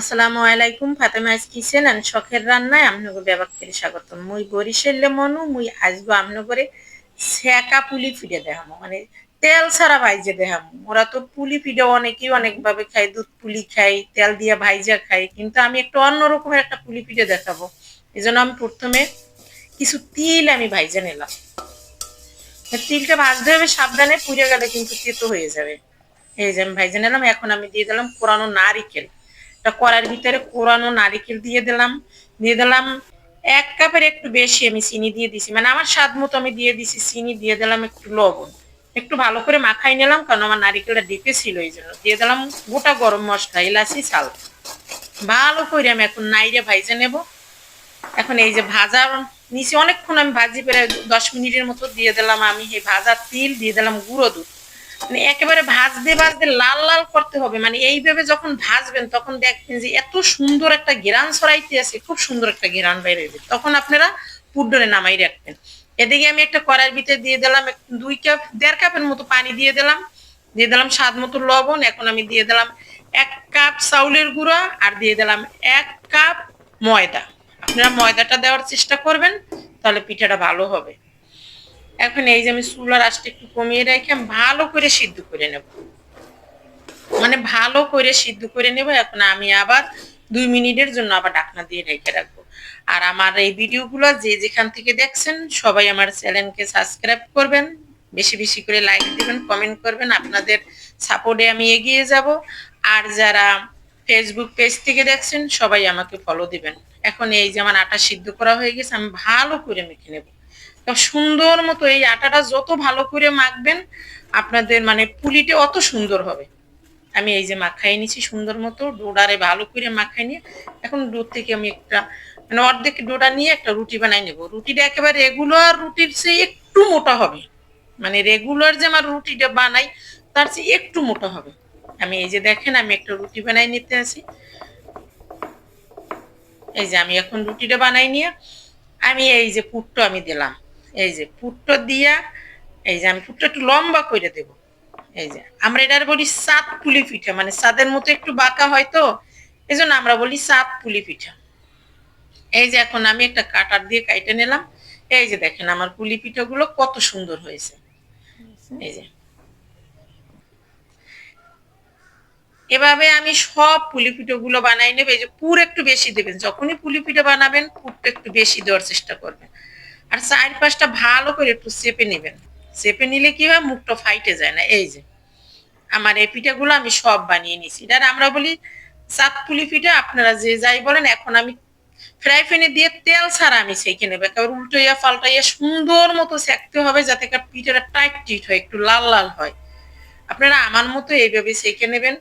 আসসালামু আলাইকুম ফাতেমাইজ kitchen and শখের রান্নায় আপনাকে ব্যাপার করে স্বাগত মুই বরিশালে মনু, মুই আসব আপনাকে সেকা পুলি ফিডে দেখামো মানে তেল ছাড়া ভাইজে দেখামো। ওরা তো পুলি ফিডে অনেকেই অনেকভাবে খায়, দুধ পুলি খাই তেল দিয়ে ভাইজা খাই কিন্তু আমি একটু অন্যরকমের একটা পুলি ফিডে দেখাবো। এই জন্য আমি প্রথমে কিছু তিল আমি ভাইজে নিলাম। তিলটা ভাজতে হবে সাবধানে, পুড়ে গেলে কিন্তু তেতো হয়ে যাবে। এই যে আমি ভাইজে নিলাম, এখন আমি দিয়ে দিলাম পুরানো নারিকেল। একটা কড়ার ভিতরে কোরানো নারিকেল দিয়ে দিলাম দিয়ে দিলাম এক কাপের একটু বেশি আমি চিনি দিয়ে দিছি। মানে আমার স্বাদ মতো আমি দিয়ে দিছি, চিনি দিয়ে দিলাম একটু লবণ। একটু ভালো করে মাখাই নিলাম কারণ আমার নারিকেলটা ডিপে ছিল এই জন্য। দিয়ে দিলাম গোটা গরম মশলা এলাচি চাল ভালো করে আমি এখন নাইরে ভাইজে নেব। এখন এই যে ভাজা নিচে অনেকক্ষণ আমি ভাজি প্রায় দশ মিনিটের মতো দিয়ে দিলাম আমি। এই ভাজা তিল দিয়ে দিলাম গুঁড়ো দুধ। মানে একেবারে ভাজতে ভাজতে লাল লাল করতে হবে। মানে এইভাবে যখন ভাজবেন, তখন দেখবেন যে এত সুন্দর একটা গেরান ছড়াইতে আছে, খুব সুন্দর একটা গেরান বাইরে তখন আপনারা পুড্ডরে নামাই রাখবেন। এদিকে আমি একটা কড়াইয়ের ভিতরে দিয়ে দিলাম দুই কাপ, দেড় কাপের মতো পানি দিয়ে দিলাম। দিয়ে দিলাম স্বাদ মতো লবণ, এখন আমি দিয়ে দিলাম এক কাপ চাউলের গুঁড়া আর দিয়ে দিলাম এক কাপ ময়দা। আপনারা ময়দাটা দেওয়ার চেষ্টা করবেন, তাহলে পিঠাটা ভালো হবে। এখন এই যে আমি চুলার আঁচটা একটু কমিয়ে রেখে আমি ভালো করে সিদ্ধ করে নেব। মানে ভালো করে সিদ্ধ করে নেব, এখন আমি আবার দুই মিনিটের জন্য আবার ডাকনা দিয়ে রেখে রাখব। আর আমার এই ভিডিওগুলো যে যেখান থেকে দেখছেন, সবাই আমার চ্যানেলকে সাবস্ক্রাইব করবেন, বেশি বেশি করে লাইক দিবেন, কমেন্ট করবেন, আপনাদের সাপোর্টে আমি এগিয়ে যাব। আর যারা ফেসবুক পেজ থেকে দেখছেন, সবাই আমাকে ফলো দিবেন। এখন এই যে আমার আটা সিদ্ধ করা হয়ে গেছে, আমি ভালো করে মেখে নেব। সুন্দর মতো এই আটাটা যত ভালো করে মাখবেন, আপনাদের মানে পুলিটা অত সুন্দর হবে। আমি এই যে মাখাই নিছি সুন্দর মতো, ডোডারে ভালো করে মাখাই নিয়ে, এখন দুধ থেকে আমি একটা মানে অর্ধেক ডোডা নিয়ে একটা রুটি বানাই নেব। রুটিটা একেবারে রেগুলার রুটির চেয়ে একটু মোটা হবে। মানে রেগুলার যে আমার রুটিটা বানাই, তার চেয়ে একটু মোটা হবে। আমি এই যে দেখেন, আমি একটা রুটি বানাই নিতে আসি এই যে আমি এখন রুটিটা বানাই নিয়ে, আমি এই যে পুট্টো আমি দিলাম। এই যে পুট্টো দিয়া, এই যে আমি পুট্টো একটু লম্বা করে দেব। এই যে, আমরা এটার বলি সাত পুলি পিঠা মানে সাদের মতো একটু বাঁকা হয় তো এই জন্য আমরা বলি সাত পুলি পিঠা। এই যে এখন আমি একটা কাটার দিয়ে কাইটে নিলাম। এই যে দেখেন আমার পুলি পিঠাগুলো কত সুন্দর হয়েছে। এই যে। এভাবে আমি সব পুলি গুলো বানাই নেব, এই যে পুর একটু বেশি দেবেন, যখনই পুলি পিঠা বানাবেন, পুরটা একটু বেশি দেওয়ার চেষ্টা করবেন। আর চার পাঁচটা ভালো করে একটু চেপে নেবেন। চেপে নিলে কি হয়, মুখটা ফাইটে যায় না। এই যে, আমার এই পিঠাগুলো আমি সব বানিয়ে নিছি এটা আমরা বলি পুলি পিঠা। আপনারা যে যাই বলেন, এখন আমি ফ্রাই প্যানে দিয়ে তেল ছাড়া আমি সেঁকে নেব। একেবারে উল্টোইয়া পাল্টাইয়া সুন্দর মতো সেঁকতে হবে যাতে পিঠাটা টাইট টিট হয়, একটু লাল লাল হয়। আপনারা আমার মতো এইভাবে সেঁকে নেবেন।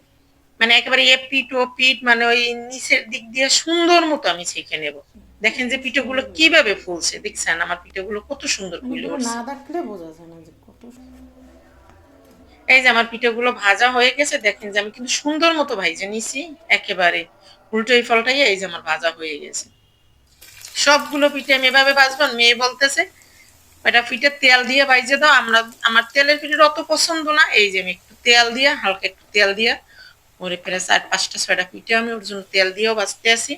মানে একেবারে এ পিঠ ও পিঠ মানে ওই নিচের দিক দিয়ে সুন্দর মতো আমি সেঁকে নেব। দেখেন যে পিঠেগুলো কীভাবে ফুলছে দেখছেন? আমার পিঠেগুলো কত সুন্দর ফুলে না দেখলে বোঝা যায় না যে কত এই যে আমার পিঠেগুলো ভাজা হয়ে গেছে দেখেন যে আমি কিন্তু সুন্দর মতো ভাইজে নিছি একেবারে। উল্টোই ফলটাই এই যে আমার ভাজা হয়ে গেছে। সবগুলো পিঠে আমি এভাবে ভাজবো মেয়ে বলতেছে এটা পিঠে তেল দিয়ে ভাইজে দাও আমরা আমার তেলের পিঠের অত পছন্দ না। এই যে আমি একটু তেল দিয়ে হালকা একটু তেল দিয়ে ওরে প্রায় চার পাঁচটা ছয়টা পিঠে আমি ওর জন্য তেল দিয়েও বাঁচতে আসি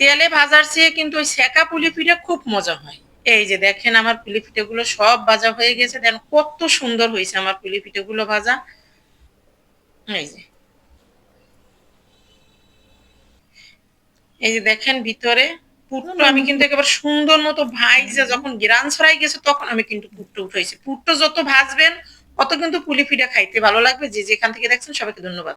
তেলে ভাজার চেয়ে কিন্তু ওই সেকা পুলি পিঠে খুব মজা হয়। এই যে দেখেন আমার পুলি গুলো সব ভাজা হয়ে গেছে। দেন কত সুন্দর হয়েছে আমার পুলি গুলো ভাজা। এই যে। এই যে দেখেন ভিতরে পুট্টো আমি কিন্তু একেবারে সুন্দর মতো ভাইজে যখন গ্রান ছড়াই গেছে তখন আমি কিন্তু পুট্টো উঠাইছি পুট্টো যত ভাজবেন অত কিন্তু পুলি পিঠা খাইতে ভালো লাগবে। যে যেখান থেকে দেখছেন সবাইকে ধন্যবাদ।